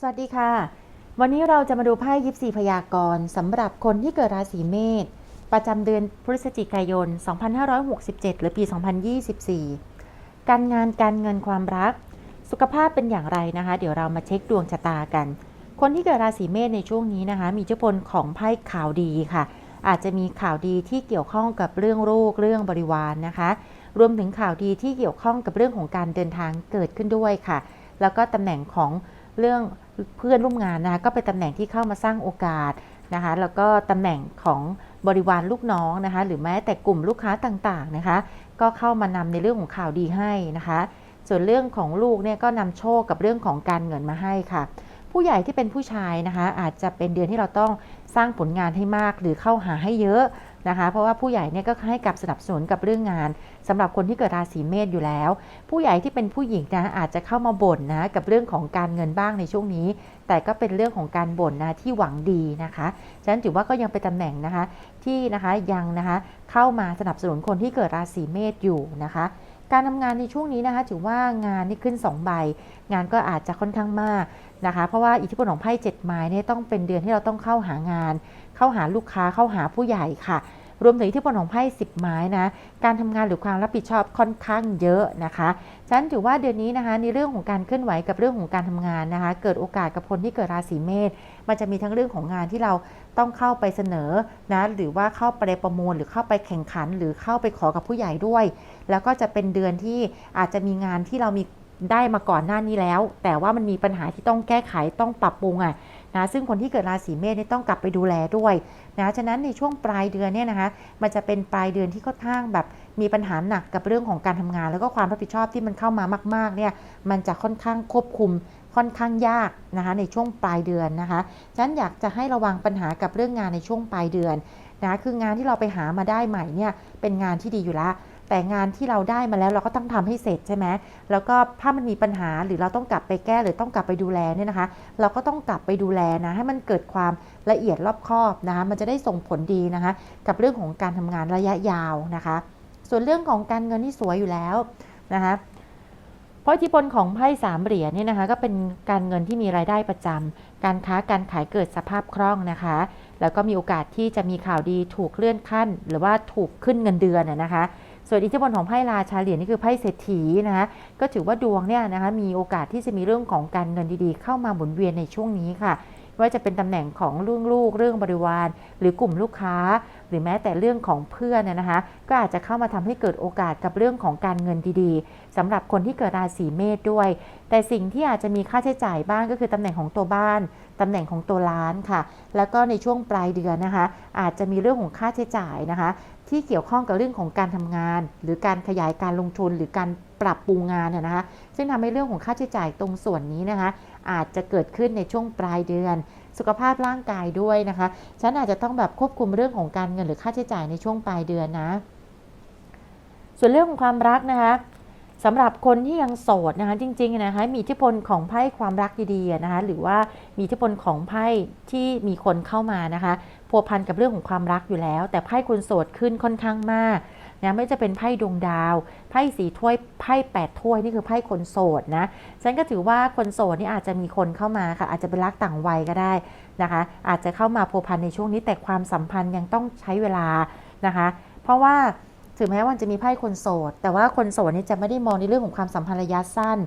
สวัสดีค่ะ วันนี้เราจะมาดูไพ่ยิปซีพยากรณ์สำหรับคนที่เกิดราศีเมษประจำเดือนพฤศจิกายน 2567 หรือปี 2024 การงานการเงินความรัก สุขภาพเป็นอย่างไรนะคะ เดี๋ยวเรามาเช็คดวงชะตากัน คนที่เกิดราศีเมษในช่วงนี้นะคะ มีอิทธิพลของไพ่ข่าวดีค่ะ อาจจะมีข่าวดีที่เกี่ยวข้องกับเรื่องลูกเรื่องบริวารนนะคะ รวมถึงข่าวดีที่เกี่ยวข้องกับเรื่องของการเดินทางเกิดขึ้นด้วยค่ะ แล้วก็ตำแหน่งของเรื่อง เพื่อนร่วมงานนะคะก็เป็นตำแหน่งที่เข้ามาสร้างโอกาสนะคะแล้วก็ตำแหน่งของบริวารลูกน้องนะคะหรือแม้แต่กลุ่มลูกค้าต่างๆนะคะ ก็เข้ามานำในเรื่องของข่าวดีให้นะคะ ส่วนเรื่องของลูกเนี่ยก็นำโชคกับเรื่องของการเงินมาให้ค่ะ ผู้ใหญ่ที่เป็นผู้ชายนะคะ อาจจะเป็นเดือนที่เราต้องสร้างผลงานให้มากหรือเข้าหาให้เยอะ นะคะเพราะว่าผู้ใหญ่เนี่ยก็ให้กับสนับสนุนกับเรื่องงานสำหรับคนที่เกิดราศีเมษอยู่แล้ว ผู้ใหญ่ที่เป็นผู้หญิงนะอาจจะเข้ามาบ่นนะกับเรื่องของการเงินบ้างในช่วงนี้ แต่ก็เป็นเรื่องของการบ่นนะที่หวังดีนะคะฉะนั้นถือว่าก็ยังเป็นตำแหน่งนะคะที่นะคะยังนะคะเข้ามาสนับสนุนคนที่เกิดราศีเมษอยู่นะคะการทำงานในช่วงนี้นะคะถือว่างานนี่ขึ้น 2 ใบ งานก็อาจจะค่อนข้างมากนะคะ เพราะว่าอิทธิพลของไพ่เจ็ดไม้เนี่ยต้องเป็นเดือนที่เราต้องเข้าหางาน เข้าหาลูกค้าเข้าหาผู้ใหญ่ค่ะ รวมถึงทธิพลของไพ่สิบไม้นะ การทำงานหรือความรับผิดชอบค่อนข้างเยอะนะคะฉันถือว่าเดือนนี้นะคะในเรื่องของการเคลื่อนไหวกับเรื่องของการทำงานนะคะ เกิดโอกาสกับคนที่เกิดราศีเมษมันจะมีทั้งเรื่องของงานที่เราต้องเข้าไปเสนอนะหรือว่าเข้าไปประมูลหรือเข้าไปแข่งขัน หรือเข้าไปขอกับผู้ใหญ่ด้วย แล้วก็จะเป็นเดือนที่อาจจะมีงานที่เรามีได้มาก่อนหน้านี้แล้ว แต่ว่ามันมีปัญหาที่ต้องแก้ไขต้องปรับปรุงอะ นะซึ่งคนที่เกิดราศีเมษเนี่ยต้องกลับไปดูแลด้วยนะฉะนั้นในช่วงปลายเดือนเนี่ยนะคะมันจะเป็นปลายเดือนที่ค่อนข้างแบบมีปัญหาหนักกับเรื่องของการทำงาน แล้วก็ความรับผิดชอบที่มันเข้ามามากๆเนี่ยมันจะค่อนข้างควบคุมค่อนข้างยากนะคะในช่วงปลายเดือนนะคะฉะนั้นอยากจะให้ระวังปัญหากับเรื่องงานในช่วงปลายเดือนนะคืองานที่เราไปหามาได้ใหม่เนี่ยเป็นงานที่ดีอยู่แล้ว แต่งานที่เราได้มาแล้วเราก็ต้องทำให้เสร็จใช่ไหมแล้วก็ถ้ามันมีปัญหาหรือเราต้องกลับไปแก้หรือต้องกลับไปดูแลเนี่ยนะคะ เราก็ต้องกลับไปดูแลนะให้มันเกิดความละเอียดรอบคอบนะคะ มันจะได้ส่งผลดีนะคะ กับเรื่องของการทำงานระยะยาวนะคะ ส่วนเรื่องของการเงินที่สวยอยู่แล้วนะคะพราะอิทธิพลของไพ่สามเหรียญเนี่ยนะคะก็เป็นการเงินที่มีรายได้ประจำการค้าการขายเกิดสภาพคล่องนะคะ แล้วก็มีโอกาสที่จะมีข่าวดีถูกเลื่อนขั้น หรือว่าถูกขึ้นเงินเดือนนะคะ ส่วนอิทธิพลของไพ่ราชาเหรียญนี่คือไพ่เศรษฐีนะคะก็ถือว่าดวงเนี่ยนะคะมีโอกาสที่จะมีเรื่องของการเงินดีๆ เข้ามาหมุนเวียนในช่วงนี้ค่ะว่าจะเป็นตำแหน่งของเรื่องลูกเรื่องบริวาร หรือกลุ่มลูกค้า หรือแม้แต่เรื่องของเพื่อนเนี่ยนะคะก็อาจจะเข้ามาทำให้เกิดโอกาสกับเรื่องของการเงินดีๆสำหรับคนที่เกิดราศีเมษด้วย แต่สิ่งที่อาจจะมีค่าใช้จ่ายบ้างก็คือตำแหน่งของตัวบ้านตำแหน่งของตัวร้านค่ะ แล้วก็ในช่วงปลายเดือนนะคะอาจจะมีเรื่องของค่าใช้จ่ายนะคะ ที่เกี่ยวข้องกับเรื่องของการทำงาน หรือการขยายการลงทุนหรือการปรับปรุงงานน่ยนะคะ ซึ่งทำให้เรื่องของค่าใช้จ่ายตรงส่วนนี้นะคะ อาจจะเกิดขึ้นในช่วงปลายเดือน สุขภาพร่างกายด้วยนะคะ ฉันอาจจะต้องแบบควบคุมเรื่องของการเงินหรือค่าใช้จ่ายในช่วงปลายเดือนนะ ส่วนเรื่องของความรักนะคะสำหรับคนที่ยังโสดนะคะจริงๆนะคะมีอิทธิพลของไพ่ความรักดีๆนะคะหรือว่ามีอิทธิพลของไพ่ที่มีคนเข้ามานะคะ พัวพันกับเรื่องของความรักอยู่แล้ว แต่ไพ่คนโสดขึ้นค่อนข้างมากนะไม่จะเป็นไพ่ดวงดาว ไพ่สีถ้วยไพ่แปดถ้วยนี่คือไพ่คนโสดนะฉันก็ถือว่าคนโสดนี่อาจจะมีคนเข้ามาค่ะ อาจจะเป็นรักต่างวัยก็ได้นะคะ อาจจะเข้ามาพัวพันในช่วงนี้แต่ความสัมพันธ์ยังต้องใช้เวลานะคะ เพราะว่าถึงแม้ว่าจะมีไพ่คนโสด แต่ว่าคนโสดนี่จะไม่ได้มองในเรื่องของความสัมพันธ์ระยะสั้น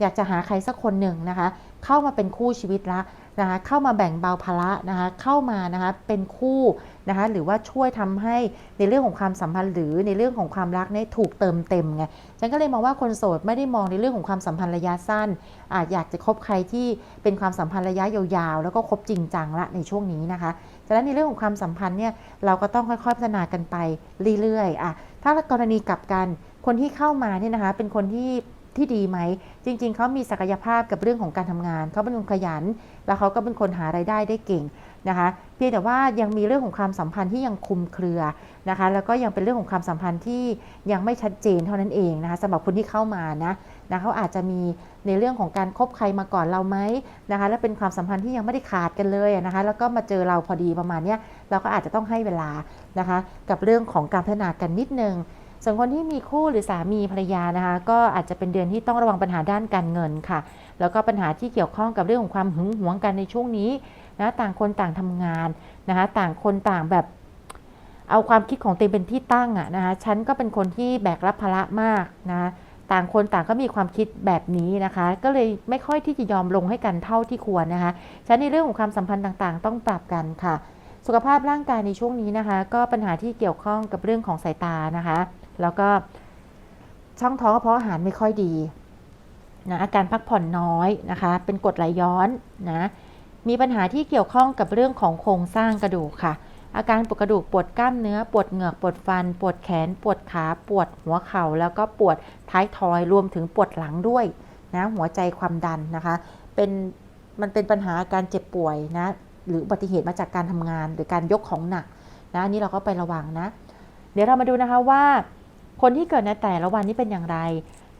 อยากจะหาใครสักคนหนึ่งนะคะ เข้ามาเป็นคู่ชีวิตละ นะคะเข้ามาแบ่งเบาภาระนะคะเข้ามานะคะเป็นคู่นะคะหรือว่าช่วยทำให้ในเรื่องของความสัมพันธ์หรือในเรื่องของความรักเนี่ยถูกเติมเต็มไงฉันก็เลยมองว่าคนโสดไม่ได้มองในเรื่องของความสัมพันธ์ระยะสั้น อาจอยากจะคบใครที่เป็นความสัมพันธ์ระยะยาวๆ แล้วก็คบจริงจังละในช่วงนี้นะคะฉะนั้นในเรื่องของความสัมพันธ์เนี่ยเราก็ต้องค่อยๆพัฒนากันไปเรื่อยๆอะถ้ากรณีกลับกันคนที่เข้ามาเนี่ยนะคะเป็นคนที่ ที่ดีไหม จริง ๆ เขามีศักยภาพกับเรื่องของการทำงาน เขาเป็นคนขยัน แล้วเขาก็เป็นคนหารายได้ได้เก่งนะคะ เพียงแต่ว่ายังมีเรื่องของความสัมพันธ์ที่ยังคุมเครือนะคะ แล้วก็ยังเป็นเรื่องของความสัมพันธ์ที่ยังไม่ชัดเจนเท่านั้นเองนะคะสำหรับคนที่เข้ามานะนะเขาอาจจะมีในเรื่องของการคบใครมาก่อนเราไหมนะคะ และเป็นความสัมพันธ์ที่ยังไม่ได้ขาดกันเลยนะคะ แล้วก็มาเจอเราพอดีประมาณนี้เราก็อาจจะต้องให้เวลานะคะ กับเรื่องของการพัฒนากันนิดนึง ส่วนคนที่มีคู่หรือสามีภรรยานะคะ ก็อาจจะเป็นเดือนที่ต้องระวังปัญหาด้านการเงินค่ะ แล้วก็ปัญหาที่เกี่ยวข้องกับเรื่องของความหึงหวงกันในช่วงนี้นะต่างคนต่างทำงานนะคะ ต่างคนต่างแบบเอาความคิดของตัวเองเป็นที่ตั้งอะนะคะฉันก็เป็นคนที่แบกรับภาระมากนะต่างคนต่างก็มีความคิดแบบนี้นะคะ ก็เลยไม่ค่อยที่จะยอมลงให้กันเท่าที่ควรนะคะฉะนั้นในเรื่องของความสัมพันธ์ต่างๆ ต้องปรับกันค่ะ สุขภาพร่างกายในช่วงนี้นะคะ ก็ปัญหาที่เกี่ยวข้องกับเรื่องของสายตานะคะ แล้วก็ช่องท้องกระเพาะอาหารไม่ค่อยดีนะอาการพักผ่อนน้อยนะคะ เป็นกรดไหลย้อนนะมีปัญหาที่เกี่ยวข้องกับเรื่องของโครงสร้างกระดูกค่ะ อาการปวดกระดูกปวดกล้ามเนื้อ ปวดเหงือกปวดฟัน ปวดแขน ปวดขา ปวดหัวเข่า แล้วก็ปวดท้ายทอยรวมถึงปวดหลังด้วยนะหัวใจความดันนะคะ เป็นมันเป็นปัญหาการเจ็บป่วยนะหรืออุบัติเหตุมาจากการทำงาน หรือการยกของหนักนะอันนี้เราก็ไประวังนะ เดี๋ยวเรามาดูนะคะว่า คนที่เกิดในแต่ละวันนี้เป็นอย่างไร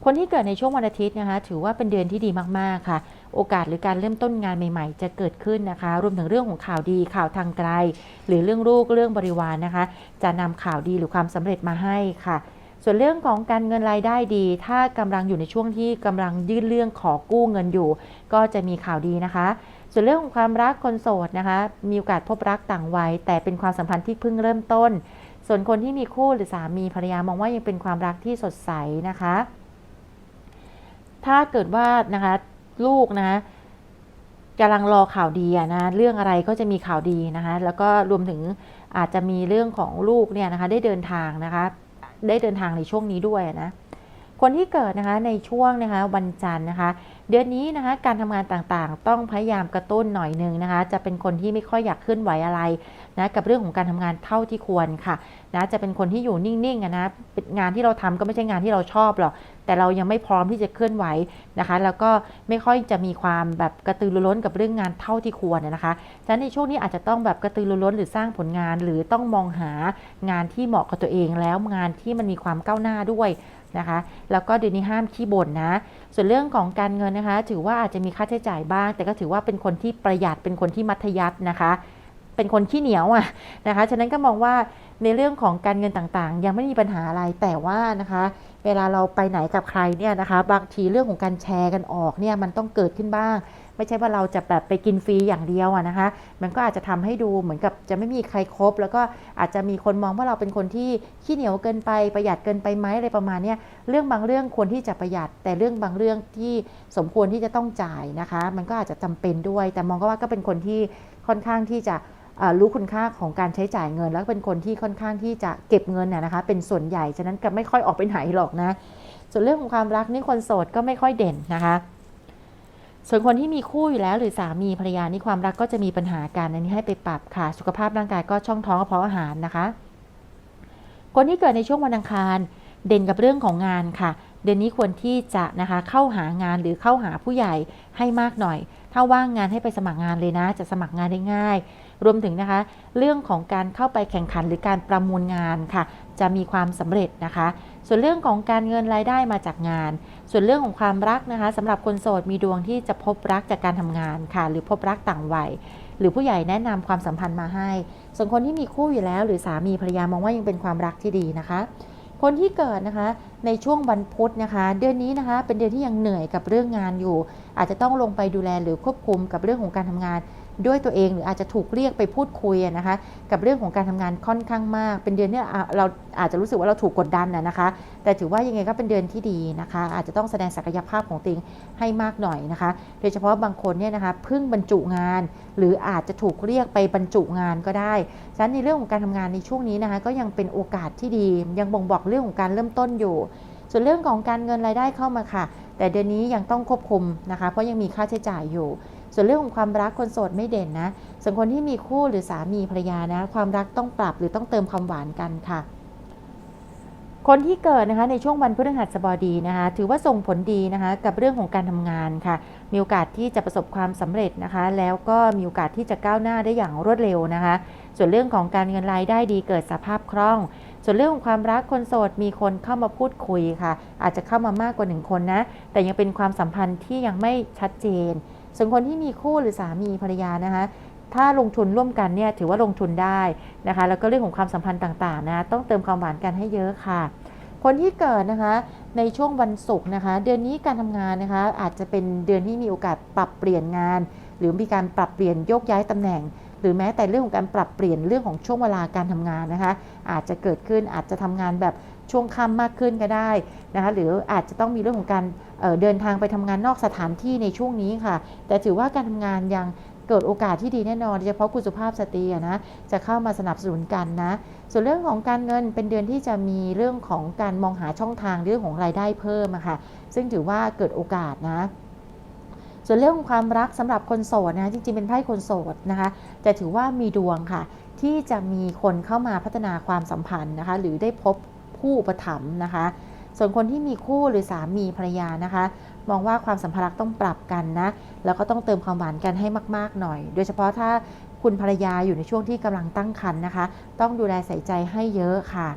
คนที่เกิดในช่วงวันอาทิตย์นะคะ ถือว่าเป็นเดือนที่ดีมากๆค่ะ โอกาสหรือการเริ่มต้นงานใหม่ ๆ จะเกิดขึ้นนะคะ รวมถึงเรื่องของข่าวดีข่าวทางไกล หรือเรื่องลูกเรื่องบริวารนะคะ จะนำข่าวดีหรือความสำเร็จมาให้ค่ะส่วนเรื่องของการเงินรายได้ดี ถ้ากำลังอยู่ในช่วงที่กำลังยื่นเรื่องขอกู้เงินอยู่ ก็จะมีข่าวดีนะคะ ส่วนเรื่องของความรักคนโสดนะคะ มีโอกาสพบรักต่างวัย แต่เป็นความสัมพันธ์ที่เพิ่งเริ่มต้น ส่วนคนที่มีคู่หรือสามีภรรยามองว่ายังเป็นความรักที่สดใสนะคะ ถ้าเกิดว่านะคะลูกนะคะกำลังรอข่าวดีนะเรื่องอะไรก็จะมีข่าวดีนะคะ แล้วก็รวมถึงอาจจะมีเรื่องของลูกเนี่ยนะคะ ได้เดินทางนะคะ ได้เดินทางในช่วงนี้ด้วยนะคนที่เกิดนะคะในช่วงนะคะวันจันทร์นะคะ เดือนนี้นะคะการทำงานต่างๆ ต้องพยายามกระตุ้นหน่อยหนึ่งนะคะ จะเป็นคนที่ไม่ค่อยอยากเคลื่อนไหวอะไรนะกับเรื่องของการทำงานเท่าที่ควรค่ะนะจะเป็นคนที่อยู่นิ่งๆอะนะงานที่เราทำก็ไม่ใช่งานที่เราชอบหรอกแต่เรายังไม่พร้อมที่จะเคลื่อนไหวนะคะ แล้วก็ไม่ค่อยจะมีความแบบกระตือรือร้นกับเรื่องงานเท่าที่ควรนะคะฉะนั้นในช่วงนี้อาจจะต้องแบบกระตือรือร้นหรือสร้างผลงาน หรือต้องมองหางานที่เหมาะกับตัวเองแล้วงานที่มันมีความก้าวหน้าด้วย นะคะ แล้วก็เดือนนี้ห้ามขี้บ่นนะ ส่วนเรื่องของการเงินนะคะ ถือว่าอาจจะมีค่าใช้จ่ายบ้าง แต่ก็ถือว่าเป็นคนที่ประหยัดเป็นคนที่มัธยัสถ์นะคะ เป็นคนขี้เหนียวอะนะคะ ฉะนั้นก็มองว่าในเรื่องของการเงินต่างๆ ยังไม่มีปัญหาอะไรแต่ว่านะคะ เวลาเราไปไหนกับใครเนี่ยนะคะ บางทีเรื่องของการแชร์กันออกเนี่ยมันต้องเกิดขึ้นบ้าง ไม่ใช่ว่าเราจะแบบไปกินฟรีอย่างเดียวนะคะ มันก็อาจจะทำให้ดูเหมือนกับจะไม่มีใครครบ แล้วก็อาจจะมีคนมองว่าเราเป็นคนที่ขี้เหนียวเกินไปประหยัดเกินไปไหมอะไรประมาณนี้เรื่องบางเรื่องควรที่จะประหยัด แต่เรื่องบางเรื่องที่สมควรที่จะต้องจ่ายนะคะ มันก็อาจจะจำเป็นด้วย แต่มองก็ว่าก็เป็นคนที่ค่อนข้างที่จะรู้คุณค่าของการใช้จ่ายเงิน แล้วเป็นคนที่ค่อนข้างที่จะเก็บเงินน่ะนะคะ เป็นส่วนใหญ่ฉะนั้นก็ไม่ค่อยออกไปไหนหรอกนะ ส่วนเรื่องของความรักนี่คนโสดก็ไม่ค่อยเด่นนะคะ ส่วนคนที่มีคู่อยู่แล้วหรือสามีภรรยานี่ความรักก็จะมีปัญหากันอันนี้ให้ไปปรับค่ะ สุขภาพร่างกายก็ช่องท้องกระเพาะอาหารนะคะ คนที่เกิดในช่วงวันอังคาร เด่นกับเรื่องของงานค่ะ เดือนนี้ควรที่จะนะคะเข้าหางานหรือเข้าหาผู้ใหญ่ให้มากหน่อย ถ้าว่างงานให้ไปสมัครงานเลยนะ จะสมัครงานได้ง่าย รวมถึงนะคะ เรื่องของการเข้าไปแข่งขันหรือการประมูลงานค่ะ จะมีความสำเร็จนะคะ ส่วนเรื่องของการเงินรายได้มาจากงาน ส่วนเรื่องของความรักนะคะสำหรับคนโสดมีดวงที่จะพบรักจากการทำงานค่ะ หรือพบรักต่างวัยหรือผู้ใหญ่แนะนำความสัมพันธ์มาให้ ส่วนคนที่มีคู่อยู่แล้ว หรือสามีภรรยามองว่ายังเป็นความรักที่ดีนะคะ คนที่เกิดนะคะในช่วงวันพุธนะคะ เดือนนี้นะคะเป็นเดือนที่ยังเหนื่อยกับเรื่องงานอยู่ อาจจะต้องลงไปดูแลหรือควบคุมกับเรื่องของการทำงาน ด้วยตัวเองหรืออาจจะถูกเรียกไปพูดคุยนะคะกับเรื่องของการทำงานค่อนข้างมาก เป็นเดือนที่เราอาจจะรู้สึกว่าเราถูกกดดันอะนะคะ แต่ถือว่ายังไงก็เป็นเดือนที่ดีนะคะ อาจจะต้องแสดงศักยภาพของตัวเองให้มากหน่อยนะคะ โดยเฉพาะบางคนเนี่ยนะคะเพิ่งบรรจุงาน หรืออาจจะถูกเรียกไปบรรจุงานก็ได้ฉะนั้นในเรื่องของการทำงานในช่วงนี้นะคะก็ยังเป็นโอกาสที่ดี ยังบ่งบอกเรื่องของการเริ่มต้นอยู่ ส่วนเรื่องของการเงินรายได้เข้ามาค่ะ แต่เดือนนี้ยังต้องควบคุมนะคะ เพราะยังมีค่าใช้จ่ายอยู่ ส่วนเรื่องของความรักคนโสดไม่เด่นนะส่วนคนที่มีคู่หรือสามีภรรยานะ ความรักต้องปรับหรือต้องเติมความหวานกันค่ะ คนที่เกิดนะคะในช่วงวันพฤหัสบดีนะคะ ถือว่าส่งผลดีนะคะกับเรื่องของการทำงานค่ะ มีโอกาสที่จะประสบความสำเร็จนะคะ แล้วก็มีโอกาสที่จะก้าวหน้าได้อย่างรวดเร็วนะคะ ส่วนเรื่องของการเงินรายได้ดีเกิดสภาพคล่องส่วนเรื่องของความรักคนโสดมีคนเข้ามาพูดคุยค่ะ อาจจะเข้ามามากกว่าหนึ่งคนนะ แต่ยังเป็นความสัมพันธ์ที่ยังไม่ชัดเจน ส่วนคนที่มีคู่หรือสามีภรรยานะคะถ้าลงทุนร่วมกันเนี่ยถือว่าลงทุนได้นะคะ แล้วก็เรื่องของความสัมพันธ์ต่างๆนะต้องเติมความหวานกันให้เยอะค่ะ คนที่เกิดนะคะในช่วงวันศุกร์นะคะ เดือนนี้การทำงานนะคะ อาจจะเป็นเดือนที่มีโอกาสปรับเปลี่ยนงาน หรือมีการปรับเปลี่ยนโยกย้ายตำแหน่ง หรือแม้แต่เรื่องของการปรับเปลี่ยนเรื่องของช่วงเวลาการทำงานนะคะ อาจจะเกิดขึ้นอาจจะทำงานแบบช่วงค่ำมากขึ้นก็ได้นะคะ หรืออาจจะต้องมีเรื่องของการ เดินทางไปทำงานนอกสถานที่ในช่วงนี้ค่ะ แต่ถือว่าการทำงานยังเกิดโอกาสที่ดีแน่นอนโดยเฉพาะคุณสุภาพสตรีนะจะเข้ามาสนับสนุนกันนะ ส่วนเรื่องของการเงินเป็นเดือนที่จะมีเรื่องของการมองหาช่องทางเรื่องของรายได้เพิ่มค่ะ ซึ่งถือว่าเกิดโอกาสนะส่วนเรื่องของความรักสำหรับคนโสดนะจริงๆเป็นไพ่คนโสดนะคะแต่ถือว่ามีดวงค่ะ ที่จะมีคนเข้ามาพัฒนาความสัมพันธ์นะคะ หรือได้พบผู้อุปถัมนะคะ ส่วนคนที่มีคู่หรือสามีภรรยานะคะ มองว่าความสัมพันธ์ต้องปรับกันนะแล้วก็ต้องเติมความหวานกันให้มาก ๆ หน่อย โดยเฉพาะถ้าคุณภรรยาอยู่ในช่วงที่กำลังตั้งครรภ์นะคะ ต้องดูแลใส่ใจให้เยอะค่ะ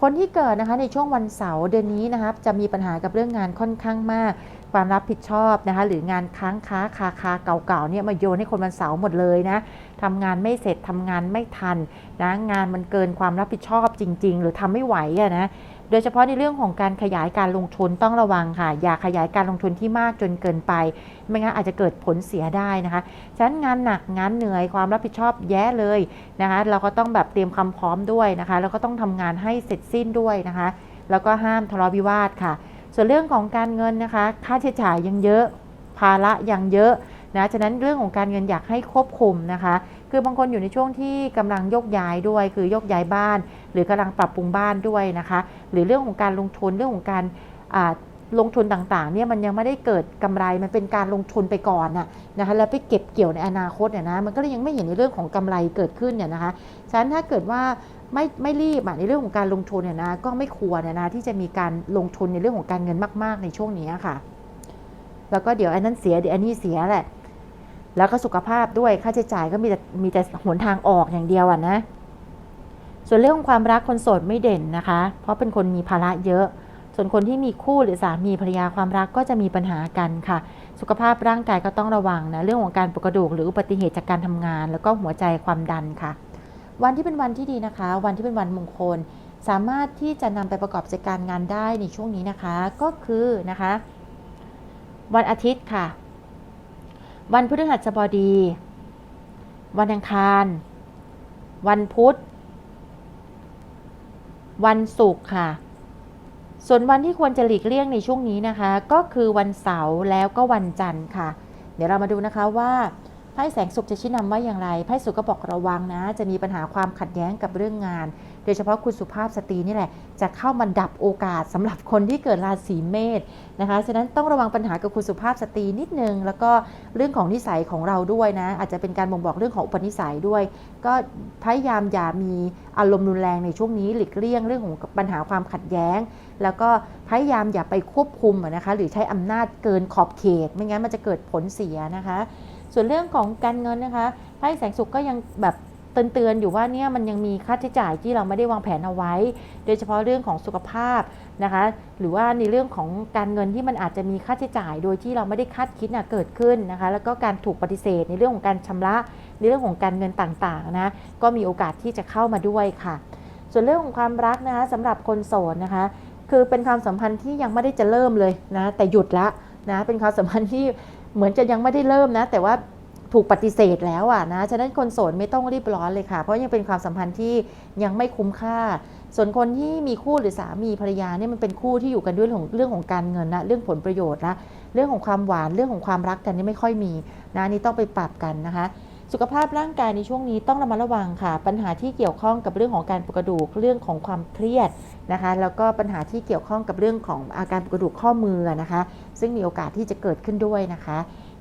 คนที่เกิดนะคะในช่วงวันเสาร์เดือนนี้นะคะจะมีปัญหากับเรื่องงานค่อนข้างมาก ความรับผิดชอบนะคะ หรืองานค้างค้าคาคาเก่าๆเนี่ยมาโยนให้คนวันเสาร์หมดเลยนะทำงานไม่เสร็จทำงานไม่ทันนะงานมันเกินความรับผิดชอบจริง ๆ หรือทำไม่ไหวอะนะ โดยเฉพาะในเรื่องของการขยายการลงทุนต้องระวังค่ะ อย่าขยายการลงทุนที่มากจนเกินไป ไม่งั้นอาจจะเกิดผลเสียได้นะคะ ฉะนั้นงานหนักงานเหนื่อยความรับผิดชอบแย่เลยนะคะ เราก็ต้องแบบเตรียมความพร้อมด้วยนะคะ แล้วก็ต้องทำงานให้เสร็จสิ้นด้วยนะคะ แล้วก็ห้ามทะเลาะวิวาทค่ะ ส่วนเรื่องของการเงินนะคะ ค่าใช้จ่ายยังเยอะ ภาระยังเยอะ นะฉะนั้นเรื่องของการเงินอยากให้ควบคุมนะคะ คือบางคนอยู่ในช่วงที่กำลังยกย้ายด้วย คือยกย้ายบ้าน หรือกำลังปรับปรุงบ้านด้วยนะคะ หรือเรื่องของการลงทุนเรื่องของการลงทุนต่างๆเนี่ยมันยังไม่ได้เกิดกำไรมันเป็นการลงทุนไปก่อนน่ะนะคะแล้วไปเก็บเกี่ยวในอนาคตเนี่ยนะมันก็เลยยังไม่เห็นในเรื่องของกำไรเกิดขึ้นเนี่ยนะคะฉะนั้นถ้าเกิดว่าไม่ไม่รีบในเรื่องของการลงทุนเนี่ยนะก็ไม่ควรเนี่ยนะที่จะมีการลงทุนในเรื่องของการเงินมาก ๆ ในช่วงนี้ค่ะ แล้วก็เดี๋ยวอันนั้นเสียเดี๋ยวอันนี้เสียแหละ แล้วก็สุขภาพด้วยค่าใช้จ่ายก็มีแต่มีแต่หนทางออกอย่างเดียวอะนะ ส่วนเรื่องของความรักคนโสดไม่เด่นนะคะ เพราะเป็นคนมีภาระเยอะ ส่วนคนที่มีคู่หรือสามีภรรยาความรักก็จะมีปัญหากันค่ะ สุขภาพร่างกายก็ต้องระวังนะเรื่องของการปวดกระดูกหรืออุบัติเหตุจากการทำงาน แล้วก็หัวใจความดันค่ะ วันที่เป็นวันที่ดีนะคะ วันที่เป็นวันมงคล สามารถที่จะนำไปประกอบกิจการงานได้ในช่วงนี้นะคะ ก็คือนะคะ วันอาทิตย์ค่ะ วันพฤหัสบดี วันอังคาร วันพุธ วันศุกร์ค่ะ ส่วนวันที่ควรจะหลีกเลี่ยงในช่วงนี้นะคะ ก็คือวันเสาร์แล้วก็วันจันทร์ค่ะ เดี๋ยวเรามาดูนะคะว่าไพ่แสงสุขจะชี้นำว่าอย่างไรไพ่สุขก็บอกระวังนะ จะมีปัญหาความขัดแย้งกับเรื่องงาน โดยเฉพาะคุณสุภาพสตรีนี่แหละ จะเข้ามาดับโอกาสสำหรับคนที่เกิดราศีเมษนะคะฉะนั้นต้องระวังปัญหากับคุณสุภาพสตรีนิดนึง แล้วก็เรื่องของนิสัยของเราด้วยนะ อาจจะเป็นการบ่งบอกเรื่องของอุปนิสัยด้วย ก็พยายามอย่ามีอารมณ์รุนแรงในช่วงนี้หลีกเลี่ยงเรื่องของปัญหาความขัดแย้ง แล้วก็พยายามอย่าไปควบคุมนะคะหรือใช้อำนาจเกินขอบเขต ไม่งั้นมันจะเกิดผลเสียนะคะ ส่วนเรื่องของการเงินนะคะไพ่แสงสุขก็ยังแบบ เตือนๆอยู่ว่าเนี่ยมันยังมีค่าใช้จ่ายที่เราไม่ได้วางแผนเอาไว้ โดยเฉพาะเรื่องของสุขภาพนะคะ หรือว่าในเรื่องของการเงินที่มันอาจจะมีค่าใช้จ่าย โดยที่เราไม่ได้คาดคิดนะเกิดขึ้นนะคะ แล้วก็การถูกปฏิเสธในเรื่องของการชำระ ในเรื่องของการเงินต่างๆนะ ก็มีโอกาสที่จะเข้ามาด้วยค่ะ ส่วนเรื่องของความรักนะคะสำหรับคนโสดนะคะ คือเป็นความสัมพันธ์ที่ยังไม่ได้จะเริ่มเลยนะ แต่หยุดละนะ เป็นความสัมพันธ์ที่เหมือนจะยังไม่ได้เริ่มนะ แต่ว่า ถูกปฏิเสธแล้วอะนะ ฉะนั้นคนโสดไม่ต้องรีบร้อนเลยค่ะ เพราะยังเป็นความสัมพันธ์ที่ยังไม่คุ้มค่า ส่วนคนที่มีคู่หรือสามีภรรยาเนี่ยมันเป็นคู่ที่อยู่กันด้วยเรื่องของเรื่องของการเงินนะเรื่องผลประโยชน์ละเรื่องของความหวานเรื่องของความรักกันนี่ไม่ค่อยมีนะนี่ต้องไปปรับกันนะคะ สุขภาพร่างกายในช่วงนี้ต้องระมัดระวังค่ะ ปัญหาที่เกี่ยวข้องกับเรื่องของการปวดกระดูกเรื่องของความเครียดนะคะ แล้วก็ปัญหาที่เกี่ยวข้องกับเรื่องของอาการปวดกระดูกข้อมือนะคะ ซึ่งมีโอกาสที่จะเกิดขึ้นด้วยนะคะ